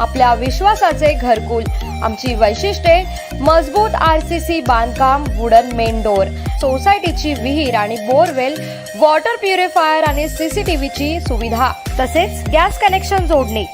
आपल्या विश्वासाचे घरकुल. आमची वैशिष्ट्ये मजबूत आर सी सी बांधकाम वुडन मेन डोर. सोसायटीची विहीर आणि बोरवेल वॉटर प्युरिफायर आणि सीसीटीव्हीची सुविधा. तसेच गॅस कनेक्शन जोडणी.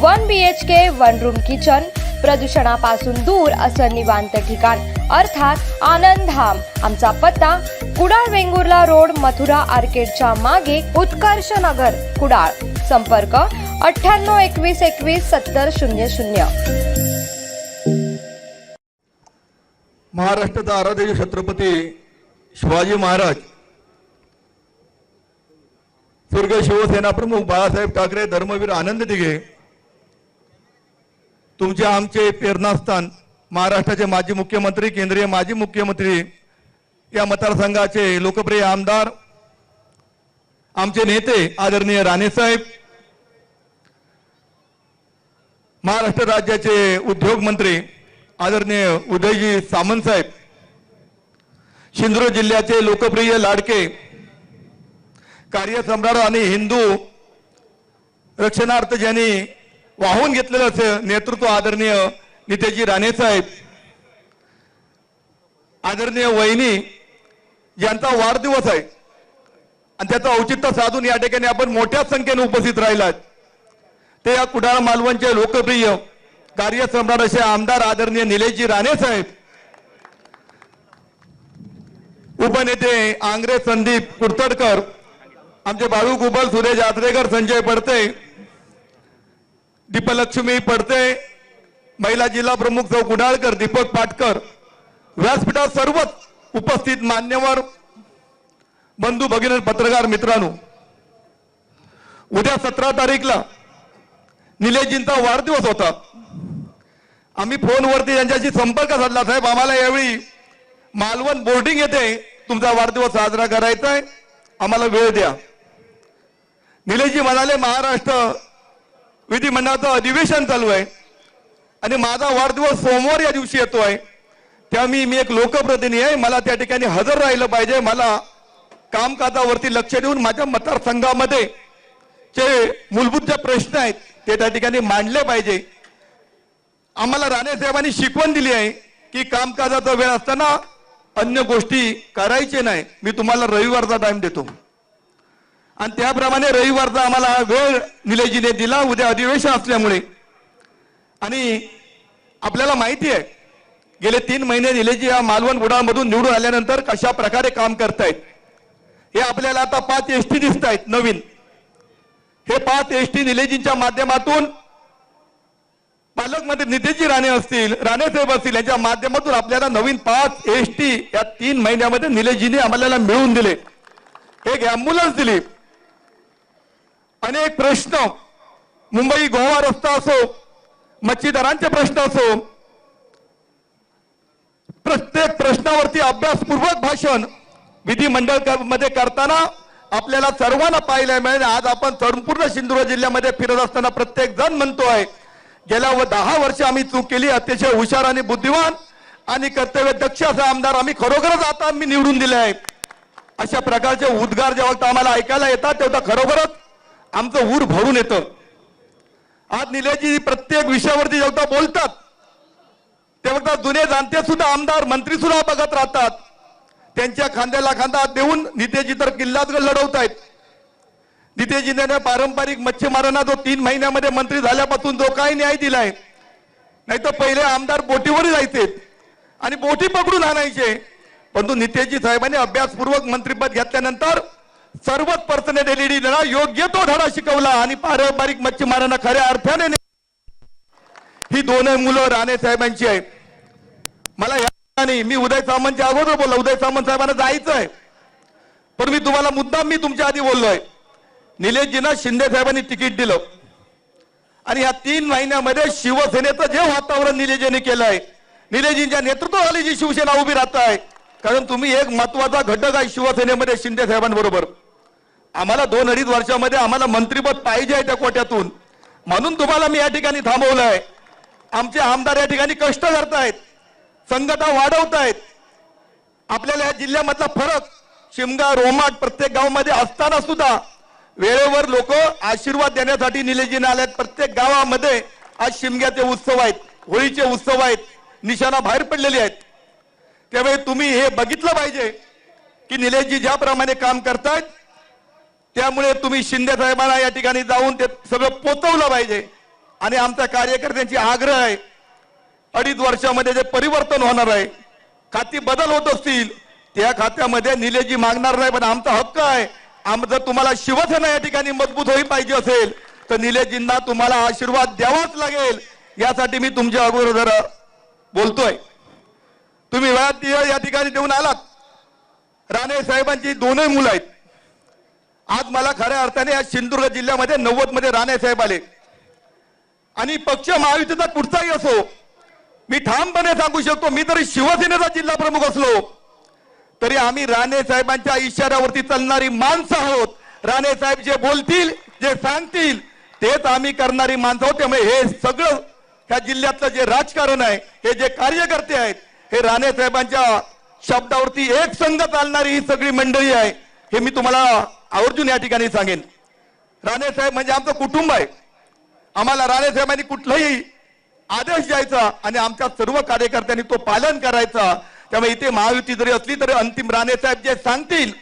One B H K one room kitchen. प्रदूषणापासून दूर असं निवांत ठिकाण. अर्थात आनंदधाम आमचा पत्ता कुडाळ वेंगुर्ला रोड मथुरा आर्केडच्या मागे उत्कर्ष नगर कुडाळ. संपर्क अठ्ठ्याण्णव एकवीस एकवीस सत्तर शून्य शून्य. महाराष्ट्राचा आराध्य छत्रपती शिवाजी महाराज स्वर्ग शिवसेना प्रमुख बाळासाहेब ठाकरे धर्मवीर आनंद दिघे तुमचे आमचे प्रेरणास्थान महाराष्ट्राचे माजी मुख्यमंत्री केंद्रीय माजी मुख्यमंत्री या मतदारसंघाचे लोकप्रिय आमदार आमचे नेते आदरणीय राणेसाहेब महाराष्ट्र राज्याचे उद्योग मंत्री आदरणीय उदयजी सामंत साहेब सिंधुदुर्ग जिल्ह्याचे लोकप्रिय लाडके कार्यसम्राट आणि हिंदू रक्षणार्थ ज्यांनी वाहून घेतलेलं असं नेतृत्व आदरणीय नितेजी राणे साहेब आदरणीय वहिनी यांचा वाढदिवस आहे आणि त्याचं औचित्य साधून या ठिकाणी आपण मोठ्या संख्येने उपस्थित राहिलात. ते या कुडाळ मालवणचे लोकप्रिय कार्यसम्राट असे आमदार आदरणीय निलेशजी राणे साहेब. उपनेते आंग्रे संदीप कुडतडकर आमचे बाळू गुबल सुरेश आत्रेकर संजय पडते दीपलक्ष्मी पडते महिला जिल्हा प्रमुख सौ कुडाळकर दीपक पाटकर व्यासपीठात सर्वच उपस्थित मान्यवर बंधू भगिनी पत्रकार मित्रांनो. उद्या सतरा तारीखला निलेशजींचा वाढदिवस होता. आम्ही फोनवरती त्यांच्याशी संपर्क साधला साहेब आम्हाला यावेळी मालवण बोर्डिंग येते तुमचा वाढदिवस साजरा करायचा आहे. आम्हाला वेळ द्या. निलेशजी म्हणाले महाराष्ट्र विधिमंडळाचं अधिवेशन चालू आहे आणि माझा वाढदिवस सोमवार या दिवशी येतो आहे. त्या मी मी एक लोकप्रतिनिधी आहे. मला त्या ठिकाणी हजर राहिलं पाहिजे. मला कामकाजावरती लक्ष देऊन माझ्या मतदारसंघामध्ये जे मूलभूत जे प्रश्न आहेत ते त्या ठिकाणी मांडले पाहिजे. आम्हाला राणे साहेबांनी शिकवण दिली आहे की कामकाजाचा वेळ असताना अन्य गोष्टी करायचे नाही. मी तुम्हाला रविवारचा टाइम देतो. आणि त्याप्रमाणे रविवारचा आम्हाला वेळ निलेजीने दिला. उद्या अधिवेशन असल्यामुळे. आणि आपल्याला माहिती आहे गेले तीन महिने निलेजी या मालवण बुडामधून निवडून आल्यानंतर कशा प्रकारे काम करतायत. हे आपल्याला आता पाच एस टी दिसत आहेत नवीन. हे पाच एस टी निलेजींच्या माध्यमातून पालकमंत्री नितेशजी राणे असतील राणे साहेब असतील यांच्या माध्यमातून आपल्याला नवीन पाच एस टी या तीन महिन्यामध्ये निलेशजीने आम्हाला मिळवून दिले. एक अँब्युलन्स दिली. अनेक प्रश्न. मुंबई गोवा रस्ता असो मच्छीदारांचे प्रश्न असो प्रत्येक प्रश्नावरती अभ्यासपूर्वक भाषण विधिमंडळमध्ये करताना आपल्याला सर्वांना पाहायला मिळेल. आज आपण संपूर्ण सिंधुदुर्ग जिल्ह्यामध्ये फिरत असताना प्रत्येक जण म्हणतोय गेल्या व दहा वर्ष आम्ही चूक केली अतिशय हुशार आणि बुद्धिमान आणि कर्तव्य दक्ष असा आमदार आम्ही खरोखरच आता आम्ही निवडून दिले आहे. अशा प्रकारचे उद्गार जेव्हा आम्हाला ऐकायला येतात तेव्हा खरोखरच आमचं ऊर भरून येतं. आज निलेजी प्रत्येक विषयावरती जेव्हा बोलतात तेव्हा जुने जाणते सुद्धा आमदार मंत्री सुद्धा बघत राहतात. त्यांच्या खांद्याला खांदा देऊन नितेजी तर किल्लाच लढवत आहेत. नितेजीने पारंपरिक मच्छीमारांना जो तीन महिन्यामध्ये मंत्री झाल्यापासून जो काही न्याय दिलाय नाही तर पहिले आमदार बोटीवर जायचे आणि बोटी पकडून आणायचे. परंतु नितेशजी साहेबांनी अभ्यासपूर्वक मंत्रीपद घेतल्यानंतर सर्वच पर्सनॅलिटीला योग्य तो धडा शिकवला आणि पारंपरिक मच्छीमारांना खऱ्या अर्थाने ही दोन मुलं राणे साहेबांची आहे मला या नाही मी उदय सामंतच्या अगोदर बोललो. उदय सामंत साहेबांना जायचं आहे पण मी तुम्हाला मुद्दाम मी तुमच्या आधी बोललोय. निलेशजींना शिंदे साहेबांनी तिकीट दिलं. आणि या तीन महिन्यामध्ये शिवसेनेचं जे वातावरण निलेजीने केलं आहे निलेजींच्या नेतृत्वाखाली जी शिवसेना उभी राहत आहे कारण तुम्ही एक महत्त्वाचा घटक आहे शिवसेनेमध्ये शिंदे साहेबांबरोबर. आम्हाला दोन अडीच वर्षामध्ये आम्हाला मंत्रीपद पाहिजे आहे त्या कोट्यातून. म्हणून तुम्हाला मी या ठिकाणी थांबवलंय. आमचे आमदार या ठिकाणी कष्ट करतायत. संघटना वाढवतायत आपल्याला या जिल्ह्यामधला फरक शिमगा रोमाट प्रत्येक गावामध्ये असताना सुद्धा वेळेवर लोक आशीर्वाद देण्यासाठी निलेजीने आल्यात. प्रत्येक गावामध्ये आज शिमग्याचे उत्सव आहेत होळीचे उत्सव आहेत निशाणा बाहेर पडलेले आहेत. त्यामुळे तुम्ही हे बघितलं पाहिजे की निलेशजी ज्याप्रमाणे काम करतायत त्यामुळे तुम्ही शिंदे साहेबांना या ठिकाणी जाऊन ते सगळं पोचवलं पाहिजे. आणि आमच्या कार्यकर्त्यांची आग्रह आहे अडीच वर्षामध्ये जे परिवर्तन होणार आहे खाती बदल होत असतील त्या खात्यामध्ये निलेजी मागणार नाही पण आमचा हक्क आहे. आम जर तुम्हाला शिवसेना या ठिकाणी मजबूत होई पाहिजे असेल तर निलेजींना तुम्हाला आशीर्वाद द्यावाच लागेल. यासाठी मी तुमच्या अगोदर जरा बोलतोय. तुम्ही वेळात या ठिकाणी देऊन आलात. राणे साहेबांची दोनही मुलं आहेत. आज मला खऱ्या अर्थाने या सिंधुदुर्ग जिल्ह्यामध्ये नव्वदमध्ये राणे साहेब आले. आणि पक्ष महायुतीचा कुठचाही असो मी ठामपणे सांगू शकतो मी तरी शिवसेनेचा जिल्हा प्रमुख असलो तरी आम्ही राणे साहेबांच्या इशाऱ्यावरती चालणारी माणसं आहोत. राणे साहेब जे बोलतील जे सांगतील तेच आम्ही करणारी माणसं आहोत. त्यामुळे हे सगळं ह्या जिल्ह्यातलं जे राजकारण आहे हे जे कार्यकर्ते आहेत हे राणे साहेबांच्या शब्दावरती एक संघ चालणारी ही सगळी मंडळी आहे हे मी तुम्हाला आवर्जून या ठिकाणी सांगेन. राणे साहेब म्हणजे आमचं कुटुंब आहे. आम्हाला राणे साहेबांनी कुठलंही आदेश द्यायचा आणि आमच्या सर्व कार्यकर्त्यांनी तो पालन करायचा. त्यामुळे इथे महायुती जरी असली तरी अंतिम राणे साहेब जे सांगतील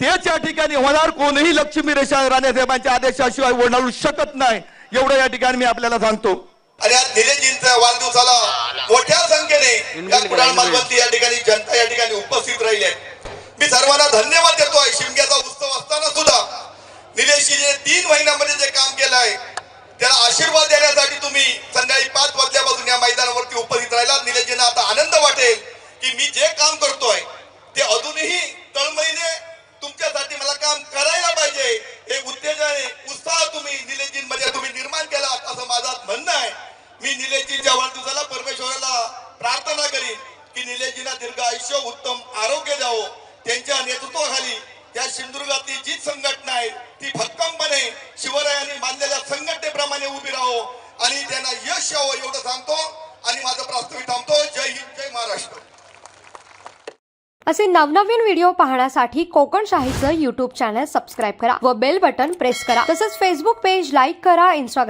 तेच या ठिकाणी होणार. कोणीही लक्ष्मी रेषा राणे साहेबांच्या आदेशाशिवाय ओढाळू शकत नाही. एवढं या ठिकाणी मी आपल्याला सांगतो. आणि आज निलेशजींच्या वाढदिवसाला मोठ्या संख्येने या कुडाळ मालवंती या ठिकाणी जनता या ठिकाणी उपस्थित राहिली आहे. मी सर्वांना धन्यवाद देतोय. शिमग्याचा उत्सव असताना सुद्धा निलेशजी जे तीन महिन्यामध्ये जे काम केलं आहे त्याला आशीर्वाद देण्यासाठी तुम्ही संध्याकाळी पाच वाजल्यापासून या मैदानावरती उपस्थित राहिला निलेशजींना आता आनंद वाटेल की मी जे काम करतोय ते अजूनही तळमळीने तुमच्यासाठी मला काम करायला पाहिजे. हे उत्तेजन आहे, उत्साह तुम्ही निलेशजींमध्ये तुम्ही निर्माण केलात असं माझं म्हणणं आहे. मी निलेशजींच्या वाढदिवसाला परमेश्वराला प्रार्थना करीन की निलेशजींना दीर्घ आयुष्य उत्तम आरोग्य द्यावं. त्यांच्या नेतृत्वाखाली या सिंधुदुर्गातली जी संघटना आहे ती भक्कमपणे शिवरायांनी बांधलेल्या संघटनेप्रमाणे उभी राहो आणि त्यांना यश यावं एवढं सांगतो आणि माझं प्रास्ताविक थांबतो. जय हिंद जय महाराष्ट्र. असे नवनवीन व्हिडिओ पाहण्यासाठी कोकण शाहीचं युट्यूब चॅनल सबस्क्राईब करा व बेल बटन प्रेस करा. तसंच फेसबुक पेज लाईक करा इंस्टाग्राम